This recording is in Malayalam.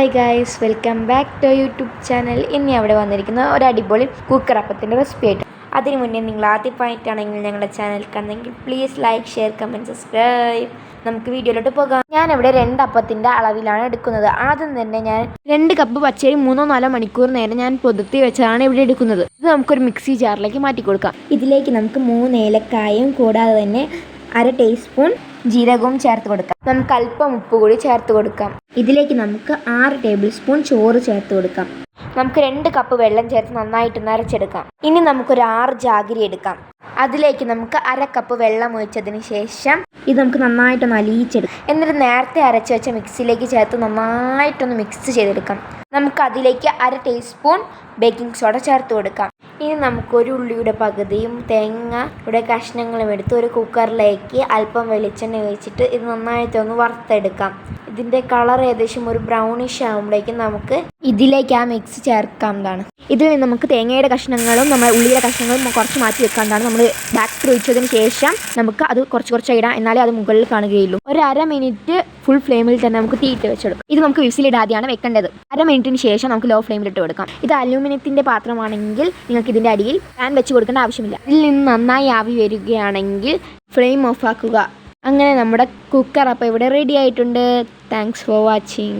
Hi guys welcome back to YouTube channel ഇനി അവിടെ വന്നിരിക്കുന്ന ഒരു അടിപൊളി കുക്കർ അപ്പത്തിന്റെ റെസിപ്പി ആയിട്ട്. അതിന് മുന്നേ നിങ്ങൾ ആദ്യമായിട്ടാണെങ്കിൽ ഞങ്ങളുടെ ചാനൽ കണ്ടെങ്കിൽ please like share comment subscribe നമുക്ക് വീഡിയോയിലോട്ട് പോകാം. ഞാനിവിടെ രണ്ട് അപ്പത്തിന്റെ അളവിലാണ് എടുക്കുന്നത്. ആദ്യം തന്നെ ഞാൻ രണ്ട് കപ്പ് പച്ചരി മൂന്നോ നാലോ മണിക്കൂർ നേരം ഞാൻ പൊതുത്തി വെച്ചതാണ് ഇവിടെ എടുക്കുന്നത്. ഇത് നമുക്കൊരു മിക്സി ജാറിലേക്ക് മാറ്റി കൊടുക്കാം. ഇതിലേക്ക് നമുക്ക് മൂന്ന് ഏലക്കായും കൂടാതെ തന്നെ അര ടീസ്പൂൺ ജീരകവും ചേർത്ത് കൊടുക്കാം. നമുക്ക് അല്പം ഉപ്പ് കൂടി ചേർത്ത് കൊടുക്കാം. ഇതിലേക്ക് നമുക്ക് ആറ് ടേബിൾ സ്പൂൺ ചോറ് ചേർത്ത് കൊടുക്കാം. നമുക്ക് രണ്ട് കപ്പ് വെള്ളം ചേർത്ത് നന്നായിട്ട് നരച്ചെടുക്കാം ഇനി നമുക്കൊരു ആറ് ജാഗിരി എടുക്കാം. അതിലേക്ക് നമുക്ക് അര കപ്പ് വെള്ളം ഒഴിച്ചതിന് ശേഷം ഇത് നമുക്ക് നന്നായിട്ടൊന്ന് അലിയിച്ചെടുക്കാം. എന്നിട്ട് നേരത്തെ അരച്ച് വെച്ച മിക്സിയിലേക്ക് ചേർത്ത് നന്നായിട്ടൊന്ന് മിക്സ് ചെയ്തെടുക്കാം. നമുക്ക് അതിലേക്ക് അര ടീസ്പൂൺ ബേക്കിംഗ് സോഡ ചേർത്ത് കൊടുക്കാം. ഇനി നമുക്കൊരു ഉള്ളിയുടെ പകുതിയും തേങ്ങയുടെ കഷ്ണങ്ങളും എടുത്ത് ഒരു കുക്കറിലേക്ക് അല്പം വെളിച്ചെണ്ണ ഒഴിച്ചിട്ട് ഇത് നന്നായിട്ടൊന്ന് വറുത്തെടുക്കാം. ഇതിന്റെ കളർ ഏകദേശം ഒരു ബ്രൗണിഷ് ആകുമ്പോഴേക്കും നമുക്ക് ഇതിലേക്ക് ആ മിക്സ് ചേർക്കാവുന്നതാണ് ഇതിൽ നിന്ന് നമുക്ക് തേങ്ങയുടെ കഷ്ണങ്ങളും നമ്മൾ ഉള്ളിയുടെ കഷ്ണങ്ങളും കുറച്ച് മാറ്റി വെക്കാവുന്നതാണ് നമ്മൾ ബാക്ക് ഒഴിച്ചതിന് ശേഷം നമുക്ക് അത് കുറച്ച് കുറച്ച് ഇടാം. എന്നാലേ അത് മുകളിൽ കാണുകയുള്ളൂ. ഒരു അര മിനിറ്റ് ഫുൾ ഫ്ലെയിമിൽ തന്നെ നമുക്ക് തീയിട്ട് വെച്ചെടുക്കാം. ഇത് നമുക്ക് വിസിലിടാതെയാണ് വെക്കേണ്ടത്. അര മിനിറ്റിന് ശേഷം നമുക്ക് ലോ ഫ്ലെയിമിൽ ഇട്ട് കൊടുക്കാം. ഇത് അലൂമിനിയത്തിന്റെ പാത്രമാണെങ്കിൽ നിങ്ങൾക്ക് ഇതിന്റെ അടിയിൽ പാൻ വെച്ച് കൊടുക്കേണ്ട ആവശ്യമില്ല. ഇതിൽ നിന്ന് നന്നായി ആവി വരികയാണെങ്കിൽ ഫ്ലെയിം ഓഫ് ആക്കുക. അങ്ങനെ നമ്മുടെ കുക്കർ അപ്പോൾ ഇവിടെ റെഡി ആയിട്ടുണ്ട്. Thanks for watching